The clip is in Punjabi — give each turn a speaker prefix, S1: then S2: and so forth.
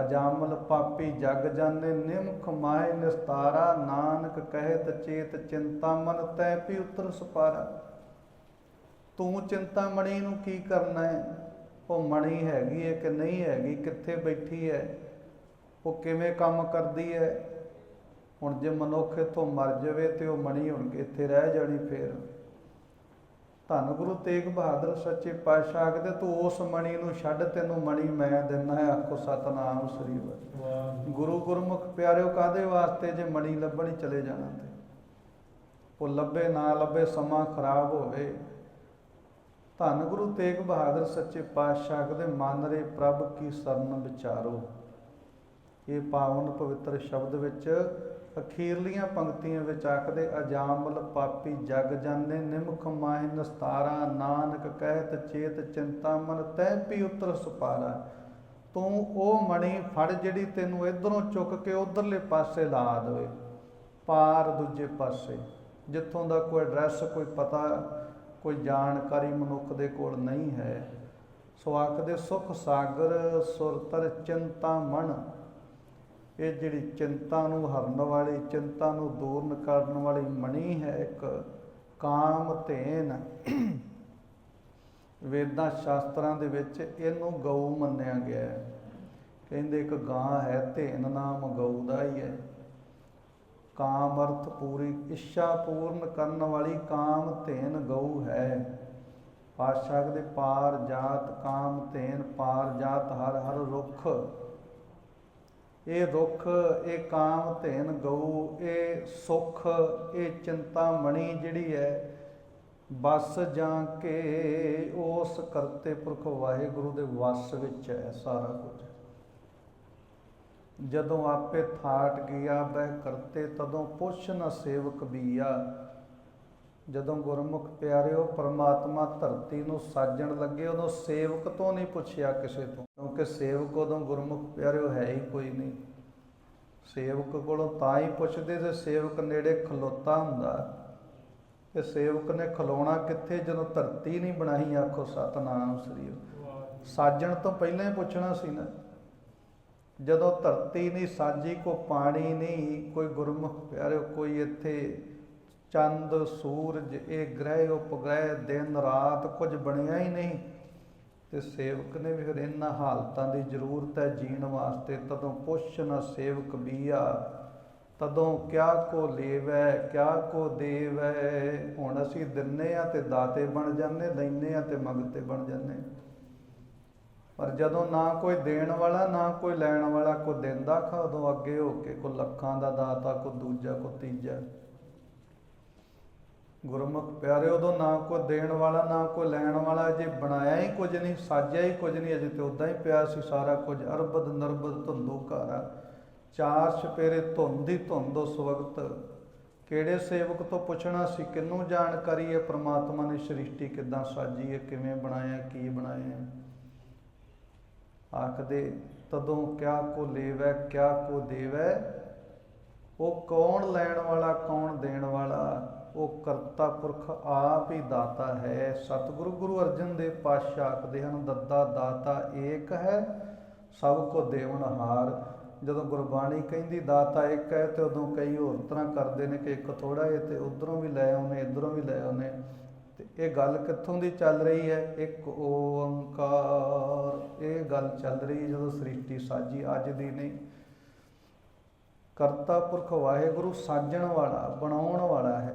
S1: ਅਜਾਮਲ ਪਾਪੀ ਜਗ ਜਾਣੇ ਨਿਮਖ ਮਾਏ ਨਿਸਤਾਰਾ, ਨਾਨਕ ਕਹਿਤ ਚੇਤ ਚਿੰਤਾ ਮਨ ਤੈ ਪੀ ਉਤਰ ਸੁਪਾਰਾ। ਤੂੰ ਚਿੰਤਾ ਮਣੀ ਨੂੰ ਕੀ ਕਰਨਾ ਹੈ? ਉਹ ਮਣੀ ਹੈਗੀ ਹੈ ਕਿ ਨਹੀਂ ਹੈਗੀ? ਕਿੱਥੇ ਬੈਠੀ ਹੈ? ਉਹ ਕਿਵੇਂ ਕੰਮ ਕਰਦੀ ਹੈ? ਹੁਣ ਜੇ ਮਨੁੱਖ ਇੱਥੋਂ ਮਰ ਜਾਵੇ ਤੇ ਉਹ ਮਣੀ ਹੁਣ ਇੱਥੇ ਰਹਿ ਜਾਣੀ ਫੇਰ? ਧੰਨ ਗੁਰੂ ਤੇਗ ਬਹਾਦਰ ਸੱਚੇ ਪਾਤਸ਼ਾਹ ਆਖਦੇ ਤੂੰ ਉਸ ਮਣੀ ਨੂੰ ਛੱਡ, ਤੈਨੂੰ ਮਣੀ ਮੈਂ ਦਿੰਦਾ ਆਖੋ ਸਤਨਾਮ ਸ੍ਰੀ ਵਾਹਿਗੁਰੂ। ਗੁਰੂ ਗੁਰਮੁਖ ਪਿਆਰਿਓ ਕਾਦੇ ਵਾਸਤੇ ਜੇ ਮਣੀ ਲੱਭਣੀ ਚਲੇ ਜਾਣਾ ਤੇ? ਉਹ ਲੱਭੇ ਨਾ ਲੱਭੇ ਸਮਾਂ ਖਰਾਬ ਹੋਵੇ। ਧੰਨ ਗੁਰੂ ਤੇਗ ਬਹਾਦਰ ਸੱਚੇ ਪਾਤਸ਼ਾਹ ਦੇ ਮਨ ਰੇ ਪ੍ਰਭ ਕੀ ਸਰਨ ਵਿਚਾਰੋ। ਇਹ ਪਾਵਨ ਪਵਿੱਤਰ ਸ਼ਬਦ ਵਿੱਚ ਅਖੀਰਲੀਆਂ ਪੰਕਤੀਆਂ ਵਿੱਚ ਆਖਦੇ, ਅਜਾਮਲ ਪਾਪੀ ਜਗ ਜਾਣੇ ਨਿਮਖ ਮਾਹਿ ਨਸਤਾਰਾ, ਨਾਨਕ ਕਹਿਤ ਚੇਤ ਚਿੰਤਾ ਮਨ, ਤੈ ਪੀ ਉਤਰ ਸੁਪਾਰਾ। ਤੂੰ ਉਹ ਮਣੀ ਫੜ ਜਿਹੜੀ ਤੈਨੂੰ ਇਧਰੋਂ ਚੁੱਕ ਕੇ ਉਧਰਲੇ ਪਾਸੇ ਲਾ ਦੇਵੇ, ਪਾਰ ਦੂਜੇ ਪਾਸੇ। ਜਿੱਥੋਂ ਦਾ ਕੋਈ ਐਡਰੈਸ ਕੋਈ ਪਤਾ, ਕੋਈ ਜਾਣਕਾਰੀ ਮਨੁੱਖ ਦੇ ਕੋਲ ਨਹੀਂ ਹੈ। ਸੋ ਆਖਦੇ, ਸੁਖ ਸਾਗਰ ਸੁਰਤਰ ਚਿੰਤਾ ਮਨ ਇਹ ਜਿਹੜੀ ਚਿੰਤਾ ਨੂੰ ਹਰਨ ਵਾਲੀ, ਚਿੰਤਾ ਨੂੰ ਦੂਰ ਕਰਨ ਵਾਲੀ ਮਣੀ ਹੈ ਇੱਕ ਕਾਮ ਧੇਨ। ਵੇਦਾਂ ਸ਼ਾਸਤਰਾਂ ਦੇ ਵਿੱਚ ਇਹਨੂੰ ਗਊ ਮੰਨਿਆ ਗਿਆ ਹੈ। ਕਹਿੰਦੇ ਇੱਕ ਗਾਂ ਹੈ, ਧੇਨ ਨਾਮ ਗਊ ਦਾ ਹੀ ਹੈ। ਕਾਮ ਅਰਥ ਪੂਰੀ ਇੱਛਾ ਪੂਰਨ ਕਰਨ ਵਾਲੀ ਕਾਮ ਧੇਨ ਗਊ ਹੈ। ਪਾਸ਼ਾਕ ਦੇ ਪਾਰ ਜਾਤ, ਕਾਮ ਧੇਨ, ਪਾਰ ਜਾਤ ਹਰ ਹਰ ਰੁੱਖ। ਇਹ ਦੁੱਖ, ਇਹ ਕਾਮ ਧੇਨ ਗਊ, ਇਹ ਸੁਖ, ਇਹ ਚਿੰਤਾ ਮਣੀ ਜਿਹੜੀ ਹੈ, ਬਸ ਜਾਂ ਕੇ ਉਸ ਕਰਤੇ ਪੁਰਖ ਵਾਹਿਗੁਰੂ ਦੇ ਵਸ ਵਿੱਚ ਹੈ ਸਾਰਾ ਕੁਝ। ਜਦੋਂ ਆਪੇ ਥਾਟ ਗਿਆ, ਬਹਿ ਕਰਤੇ ਤਦੋਂ ਪੁੱਛ ਨਾ ਸੇਵਕ ਬੀਆ ਜਦੋਂ ਗੁਰਮੁਖ ਪਿਆਰਿਓ, ਪਰਮਾਤਮਾ ਧਰਤੀ ਨੂੰ ਸਾਜਣ ਲੱਗੇ, ਉਦੋਂ ਸੇਵਕ ਤੋਂ ਨਹੀਂ ਪੁੱਛਿਆ ਕਿਸੇ ਤੋਂ, ਕਿਉਂਕਿ ਸੇਵਕ ਉਦੋਂ ਗੁਰਮੁਖ ਪਿਆਰਿਓ ਹੈ ਹੀ ਕੋਈ ਨਹੀਂ। ਸੇਵਕ ਕੋਲੋਂ ਤਾਂ ਹੀ ਪੁੱਛਦੇ ਜੇ ਸੇਵਕ ਨੇੜੇ ਖਲੋਤਾ ਹੁੰਦਾ। ਤੇ ਸੇਵਕ ਨੇ ਖਲੋਣਾ ਕਿੱਥੇ, ਜਦੋਂ ਧਰਤੀ ਨਹੀਂ ਬਣਾਈ, ਆਖੋ ਸਤਨਾਮ ਸ੍ਰੀ ਸਾਜਣ ਤੋਂ ਪਹਿਲਾਂ ਹੀ ਪੁੱਛਣਾ ਸੀ ਨਾ। ਜਦੋਂ ਧਰਤੀ ਨਹੀਂ ਸਾਜੀ ਕੋ ਪਾਣੀ ਨਹੀਂ, ਕੋਈ ਗੁਰਮੁਖ ਪਿਆਰਿਓ, ਕੋਈ ਇੱਥੇ ਚੰਦ ਸੂਰਜ ਇਹ ਗ੍ਰਹਿ ਉਪਗ੍ਰਹਿ ਦਿਨ ਰਾਤ ਕੁਝ ਬਣਿਆ ਹੀ ਨਹੀਂ। ਤੇ ਸੇਵਕ ਨੇ ਵੀ ਫਿਰ ਇਹਨਾਂ ਹਾਲਤਾਂ ਦੀ ਜ਼ਰੂਰਤ ਹੈ ਜੀਣ ਵਾਸਤੇ। ਤਦੋਂ ਪੁੱਛ ਨਾ ਸੇਵਕ ਬੀਆ, ਤਦੋਂ ਕਿਆ ਕੋ ਲੇਵੈ, ਕਿਆ ਕੋ ਦੇਵੈ? ਹੁਣ ਅਸੀਂ ਦਿੰਨੇ ਆ ਤੇ ਦਾਤੇ ਬਣ ਜਾਂਦੇ, ਲੈਨੇ ਆ ਤੇ ਮੰਗਤੇ ਬਣ ਜਾਂਦੇ। ਪਰ ਜਦੋਂ ਨਾ ਕੋਈ ਦੇਣ ਵਾਲਾ, ਨਾ ਕੋਈ ਲੈਣ ਵਾਲਾ ਕੋ ਦਿੰਦਾ, ਖਾ ਉਦੋਂ ਅੱਗੇ ਹੋ ਕੇ ਕੋ ਲੱਖਾਂ ਦਾ ਦਾਤਾ, ਕੋ ਦੂਜਾ, ਕੋ ਤੀਜਾ। ਗੁਰਮੁਖ ਪਿਆਰੇ, ਉਦੋਂ ਨਾ ਕੋਈ ਦੇਣ ਵਾਲਾ, ਨਾ ਕੋਈ ਲੈਣ ਵਾਲਾ ਜੇ ਬਣਾਇਆ ਹੀ ਕੁਝ ਨਹੀਂ, ਸਾਜਿਆ ਹੀ ਕੁਝ ਨਹੀਂ ਅਜੇ ਤੇ ਉਦਾਂ ਹੀ ਪਿਆ ਸੀ ਸਾਰਾ ਕੁਝ, ਅਰਬਦ ਨਰਬਦ ਧੁੰਦੋ ਘਾਰਾ ਚਾਰ ਛਪੇਰੇ ਧੁੰਦ ਹੀ ਧੁੰਦ ਉਸ ਵਕਤ। ਕਿਹੜੇ ਸੇਵਕ ਤੋਂ ਪੁੱਛਣਾ ਸੀ ਕਿੰਨੂੰ ਜਾਣਕਾਰੀ ਹੈ ਪ੍ਰਮਾਤਮਾ ਨੇ ਸ੍ਰਿਸ਼ਟੀ ਕਿੱਦਾਂ ਸਾਜੀ ਹੈ, ਕਿਵੇਂ ਬਣਾਇਆ, ਕੀ ਬਣਾਇਆ? ਆਖਦੇ, ਤਦੋਂ ਕਿਆ ਕੋ ਲੇਵੈ, ਕਿਆ ਕੋ ਦੇਵੈ? ਉਹ ਕੌਣ ਲੈਣ ਵਾਲਾ, ਕੌਣ ਦੇਣ ਵਾਲਾ? ਉਹ ਕਰਤਾ ਪੁਰਖ ਆਪ ਹੀ ਦਾਤਾ ਹੈ। ਸਤਿਗੁਰੂ ਗੁਰੂ ਅਰਜਨ ਦੇਵ ਪਾਤਸ਼ਾਹ ਆਖਦੇ ਹਨ, ਦੱਦਾ ਦਾਤਾ ਏਕ ਹੈ, ਸਭ ਕੋ ਦੇਵਨ ਹਾਰ। ਜਦੋਂ ਗੁਰਬਾਣੀ ਕਹਿੰਦੀ, ਦਾਤਾ ਇੱਕ ਹੈ, ਤੇ ਉਦੋਂ ਕਈ ਹੋਰ ਤਰ੍ਹਾਂ ਕਰਦੇ ਨੇ ਕਿ ਇੱਕ ਥੋੜਾ ਹੈ ਤੇ ਉਧਰੋਂ ਵੀ ਲੈ ਆਉਨੇ ਇਧਰੋਂ ਵੀ ਲੈ ਆਉਨੇ ਤੇ ਇਹ ਗੱਲ ਕਿੱਥੋਂ ਦੀ ਚੱਲ ਰਹੀ ਹੈ? ਇੱਕ ਓੰਕਾਰ। ਇਹ ਗੱਲ ਚੱਲ ਰਹੀ ਜਦੋਂ ਸ੍ਰਿਸ਼ਟੀ ਸਾਜੀ ਅੱਜ ਦੀ ਨਹੀਂ। ਕਰਤਾ ਪੁਰਖ ਵਾਹਿਗੁਰੂ ਸਾਜਣ ਵਾਲਾ, ਬਣਾਉਣ ਵਾਲਾ ਹੈ।